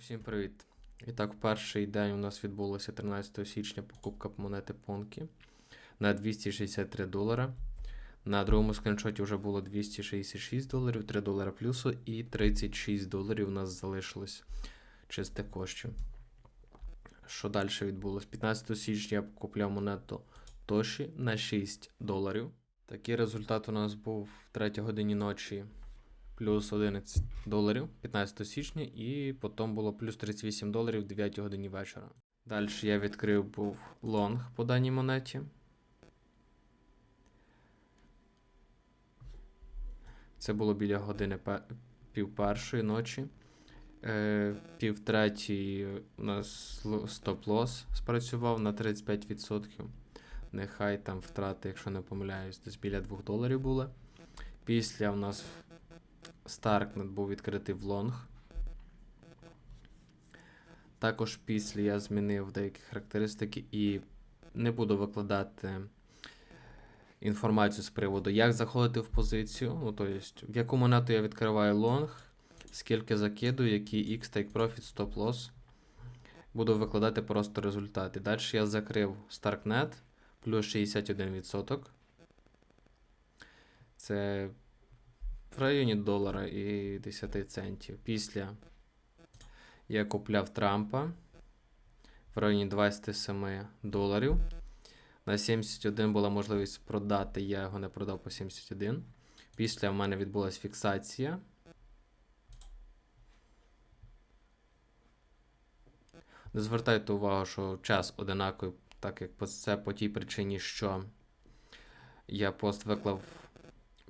Усім привіт! І так, в перший день у нас відбулося 13 січня покупка монети Понкі на 263 долара. На другому скріншоті вже було 266 доларів, 3 долара плюсу і 36 доларів у нас залишилось чистих коштів. Що далі відбулося? 15 січня я купляв монету Тоші на 6 доларів. Такий результат у нас був в 3 годині ночі плюс 11 доларів 15 січня, і потім було плюс 38 доларів 9 годині вечора. Далі я відкрив був лонг по даній монеті. Це було біля години пів першої ночі. Е, пів третій у нас стоп-лос спрацював на 35%. Нехай там втрати, якщо не помиляюсь, десь біля 2 доларів були. Після у нас Старкнет був відкритий в лонг. Також після я змінив деякі характеристики і не буду викладати інформацію з приводу, як заходити в позицію. Ну, то есть, в яку монету я відкриваю лонг, скільки закидую, який X take profit, stop loss. Буду викладати просто результати. Далі я закрив Starknet плюс 61%. Це в районі долара і 10 центів. Після я купляв Трампа в районі 27 доларів. На 71 була можливість продати, я його не продав по 71. Після в мене відбулася фіксація. Не звертайте увагу, що час одинаковий, так як це по тій причині, що я пост виклав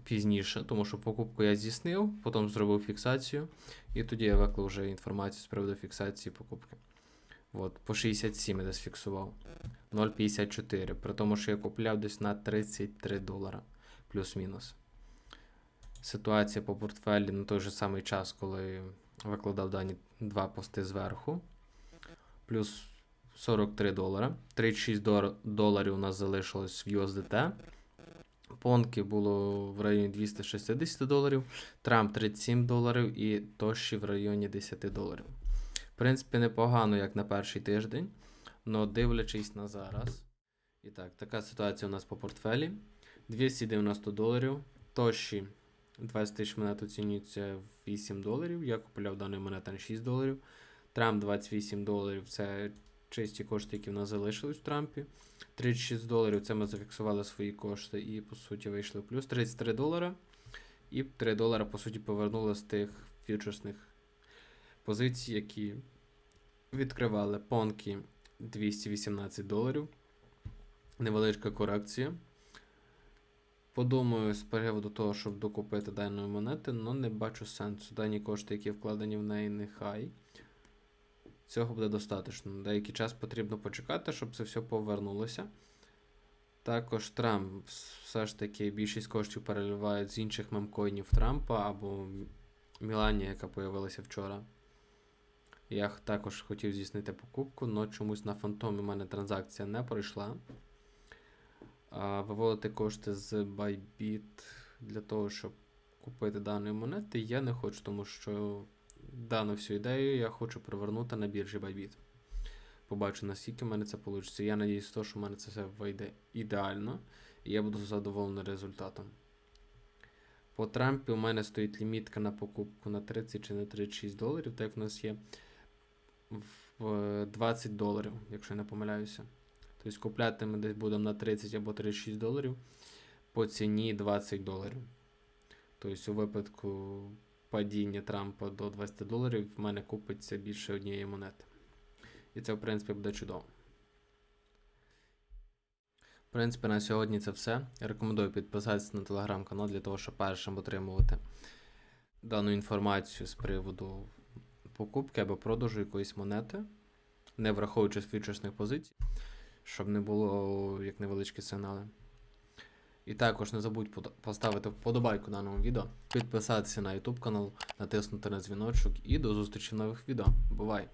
пізніше, тому що покупку я здійснив, потім зробив фіксацію, і тоді я виклав вже інформацію з приводу фіксації покупки. От, по 67 я десь фіксував. 0,54. При тому, що я купляв десь на 33 долара плюс-мінус. Ситуація по портфелі на той же самий час, коли викладав дані два пости зверху. Плюс 43 долара. 36 дор- доларів у нас залишилось в USDT. Понки було в районі 260 доларів, Трамп 37 доларів і Тоші в районі 10 доларів. В принципі, непогано, як на перший тиждень, але дивлячись на зараз. І так, така ситуація у нас по портфелі. 290 доларів. Тоші 20 тисяч монет оцінюється в 8 доларів. Я купував дану монету на 6 доларів. Трамп 28 доларів це чисті кошти, які в нас залишились в Трампі. 36 доларів це ми зафіксували свої кошти і, по суті, вийшли в плюс 33 долара. І 3 долара, по суті, повернули з тих фьючерсних позицій, які відкривали понки 218 доларів. Невеличка корекція. Подумаю з приводу того, щоб докупити даної монети, але не бачу сенсу. Дані кошти, які вкладені в неї, нехай. Цього буде достатньо. Деякий час потрібно почекати, щоб це все повернулося. Також Трамп все ж таки більшість коштів переливають з інших мемкоїнів Трампа або Міланія, яка появилася вчора. Я також хотів здійснити покупку, але чомусь на фантомі в мене транзакція не пройшла. А виводити кошти з Bybit для того, щоб купити дані монети, я не хочу, тому що дану всю ідею я хочу привернути на біржі Bybit. Побачу, наскільки в мене це вийде. Я надіюсь, то, що в мене це все вийде ідеально, і я буду задоволений результатом. По Трампі у мене стоїть лімітка на покупку на 30 чи на 36 доларів, так як в нас є в е, 20 доларів, якщо я не помиляюся. Тобто купляти ми десь будемо на 30 або 36 доларів по ціні 20 доларів. Тобто, у випадку падіння Трампа до 20 доларів в мене купиться більше однієї монети. І це, в принципі, буде чудово. В принципі, на сьогодні це все. Я рекомендую підписатися на телеграм-канал для того, щоб першим отримувати дану інформацію з приводу покупки або продажу якоїсь монети, не враховуючи фьючерсних позицій, щоб не було як невеличкі сигнали. І також не забудь поставити вподобайку даному відео, підписатися на YouTube канал, натиснути на дзвіночок і до зустрічі в нових відео. Бувай!